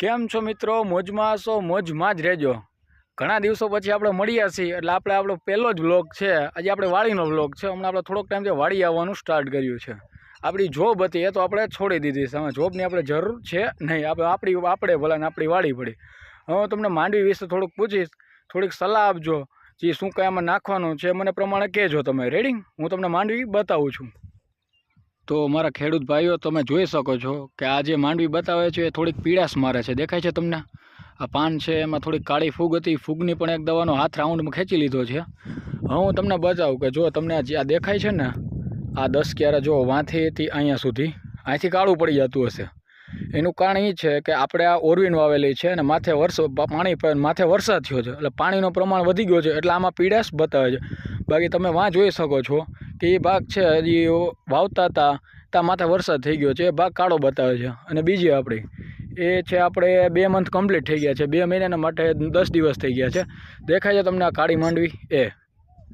કેમ છો મિત્રો? મોજમાં હશો? મોજમાં જ રહેજો. ઘણા દિવસો પછી આપણે મળ્યા છીએ, એટલે આપણે આપણો પહેલો જ વ્લોગ છે. આજે આપણે વાડીનો વ્લોગ છે. હમણાં આપણે થોડોક ટાઈમથી વાડી આવવાનું સ્ટાર્ટ કર્યું છે. આપણી જોબ હતી એ તો આપણે છોડી દીધી છે. હવે જોબની આપણે જરૂર છે નહીં. આપણે આપણી, આપણે ભલા ને આપણી વાડી પડી. હવે હું તમને માંડવી વિશે થોડુંક પૂછીશ. થોડીક સલાહ આપજો. જે, શું કંઈ આમાં નાખવાનું છે? મને પ્રમાણે કહેજો તમે. રેડી હું તમને માંડવી બતાવું છું. તો મારા ખેડૂત ભાઈઓ, તમે જોઈ શકો છો કે આ જે માંડવી બતાવે છે એ થોડીક પીળાશ મારે છે. દેખાય છે તમને? આ પાન છે, એમાં થોડીક કાળી ફૂગ હતી. ફૂગની પણ એક દવાનો હાથ રાઉન્ડમાં ખેંચી લીધો છે. હું તમને બતાવું કે જો તમને આ દેખાય છે ને, આ દસ ક્યારે જો વાંથીથી અહીંયા સુધી, અહીંથી કાળું પડી જતું હશે. એનું કારણ એ છે કે આપણે આ ઓરવીન વાવેલી છે અને માથે વર્ષ પાણી માથે વરસાદ થયો છે. એટલે પાણીનો પ્રમાણ વધી ગયો છે. એટલે આમાં પીડાશ બતાવે છે. બાકી તમે વાં જોઈ શકો છો કે એ ભાગ છે હજી વાવતા હતા ત્યાં માથે વરસાદ થઈ ગયો છે. એ ભાગ કાળો બતાવે છે. અને બીજી આપણી, એ છે આપણે બે મંથ કમ્પ્લીટ થઈ ગયા છે. બે મહિનાના માટે દસ દિવસ થઈ ગયા છે. દેખાય છે તમને આ કાળી માંડવી? એ.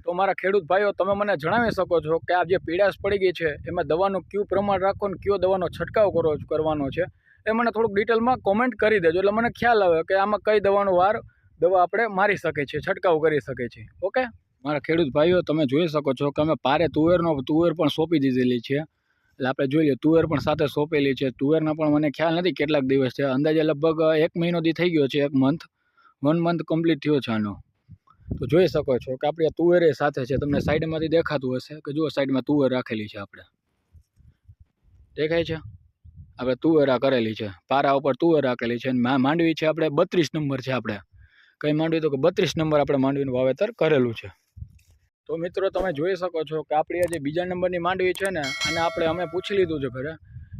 તો મારા ખેડૂત ભાઈઓ, તમે મને જણાવી શકો છો કે આ જે પીડાશ પડી ગઈ છે, એમાં દવાનું કયું પ્રમાણ રાખો ને કયો દવાનો છંટકાવ કરો કરવાનો છે, એ મને થોડુંક ડિટેલમાં કોમેન્ટ કરી દેજો. એટલે મને ખ્યાલ આવે કે આમાં કઈ દવાનો વાર દવા આપણે મારી શકીએ છીએ છંટકાવ કરી શકીએ છીએ ઓકે? મારા ખેડૂત ભાઈઓ, તમે જોઈ શકો છો કે અમે પારે તુવેરનો, તુવેર પણ સોંપી દીધેલી છે. એટલે આપણે જોઈ લઈએ, તુવેર પણ સાથે સોંપેલી છે. તુવેરના પણ મને ખ્યાલ નથી કેટલાક દિવસ છે અંદાજે લગભગ એક મહિનોથી થઈ ગયો છે, એક મંથ વન મંથ કમ્પ્લીટ થયો છે આનો. તો જોઈ શકો છો કે આપણી તુવેર સાથે છે. તમને સાઈડમાંથી દેખાતું હશે કે જુઓ સાઈડમાં તુવેર રાખેલી છે આપણે. દેખાય છે? આપણે તુવેરા કરેલી છે. પારા ઉપર તુવેર રાખેલી છે. અને માંડવી છે આપણે બત્રીસ નંબર છે આપણે. કઈ માંડવી તો કે બત્રીસ નંબર આપણે માંડવીનું વાવેતર કરેલું છે. તો મિત્રો તમે જોઈ શકો છો કે આપણી આજે બીજા નંબરની માંડવી છે ને, અને આપણે અમે પૂછી લીધું છે ઘરે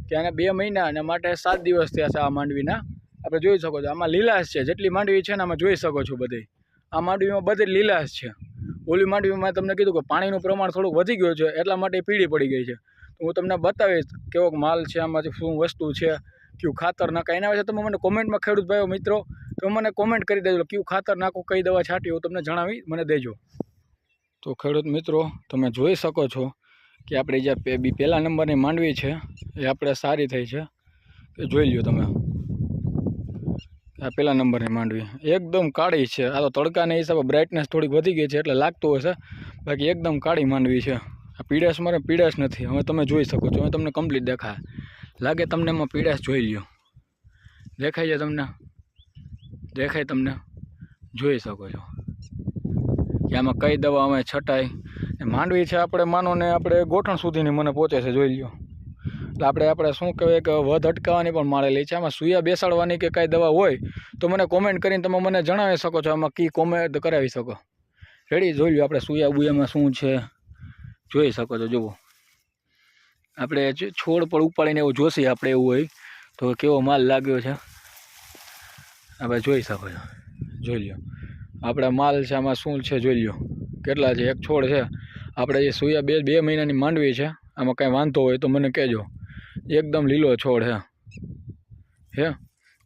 કે આને બે મહિના અને માટે સાત દિવસ થયા છે આ માંડવીના. આપણે જોઈ શકો છો, આમાં લીલાશ છે. જેટલી માંડવી છે ને આમાં જોઈ શકો છો બધી. આ માંડવીમાં બધી લીલાશ છે. ઓલી માંડવીમાં તમને કીધું કે પાણીનું પ્રમાણ થોડુંક વધી ગયું છે, એટલા માટે પીળી પડી ગઈ છે. તો હું તમને બતાવીશ કેવો માલ છે આમાંથી શું વસ્તુ છે, કયું ખાતર નાખા, એના વિશે તમે મને કોમેન્ટમાં ખેડૂત ભાઈઓ મિત્રો, તમે મને કોમેન્ટ કરી દેજો. કયું ખાતર નાખું, કઈ દવા છાંટી હું તમને જણાવી, મને દેજો. તો ખેડૂત મિત્રો, તમે જોઈ શકો છો કે આપણે જે બી પહેલા નંબરની માંડવી છે, એ આપણે સારી થઈ છે. એ જોઈ લ્યો તમે. આ પહેલા નંબરની માંડવી. એકદમ કાળી છે. આ તો તડકાના હિસાબે બ્રાઇટનેસ થોડીક વધી ગઈ છે એટલે લાગતું હશે. બાકી એકદમ કાળી માંડવી છે. આ પીડાશ મારે પીડાશ નથી. હવે તમે જોઈ શકો છો. હવે તમને કમ્પ્લીટ દેખાય. લાગે તમને એમાં પીડાશ જોઈ લ્યો. દેખાય છે તમને? દેખાય તમને? જોઈ શકો છો. કે આમાં કઈ દવા અમે છટાય માંડવી છે આપણે, માનો ને આપણે ગોઠણ સુધીની મને પહોંચે છે, જોઈ લ્યો. એટલે આપણે આપણે શું કહેવાય કે વધ અટકાવવાની પણ માળેલી છે. આમાં સુયા બેસાડવાની કે કાંઈ દવા હોય, તો મને કોમેન્ટ કરીને તમે મને જણાવી શકો છો. આમાં કી કોમેન્ટ કરાવી શકો. રેડી જોઈ લ્યો આપણે સુયા બુયામાં શું છે. જોઈ શકો છો, જુઓ. આપણે છોડ પર ઉપાડીને એવું જોશે આપણે એવું હોય. તો કેવો માલ લાગ્યો છે. આપણે જોઈ શકો છો. જોઈ લ્યો. આપણે માલ છે આમાં શું છે જોઈ લ્યો. કેટલા છે? એક છોડ છે. આપણે જે સુયા બે બે મહિનાની માંડવી છે. આમાં કાંઈ વાંધો હોય તો મને કહેજો. એકદમ લીલો છોડ હે હે?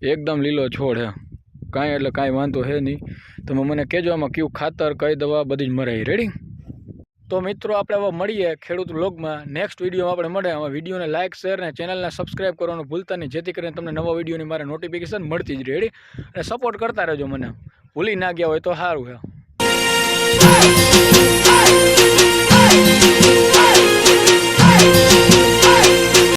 એકદમ લીલો છોડ હે કાંઈ એટલે કાંઈ વાંધો હે નહીં. તમે મને કહેજો આમાં કયું ખાતર, કઈ દવા બધી જ મરાઈ રેડી તો મિત્રો આપણે હવે મળીએ ખેડૂત બ્લોગમાં નેક્સ્ટ વિડીયોમાં આપણે મળે. હવે વિડીયોને લાઇક શેર અને ચેનલને સબસ્ક્રાઇબ કરવાનું ભૂલતા નહીં. જેથી કરીને તમને નવા વિડીયોની મારે નોટિફિકેશન મળતી જ રેડી અને સપોર્ટ કરતા રહેજો મને. ભૂલી ના ગયા હોય તો સારું છે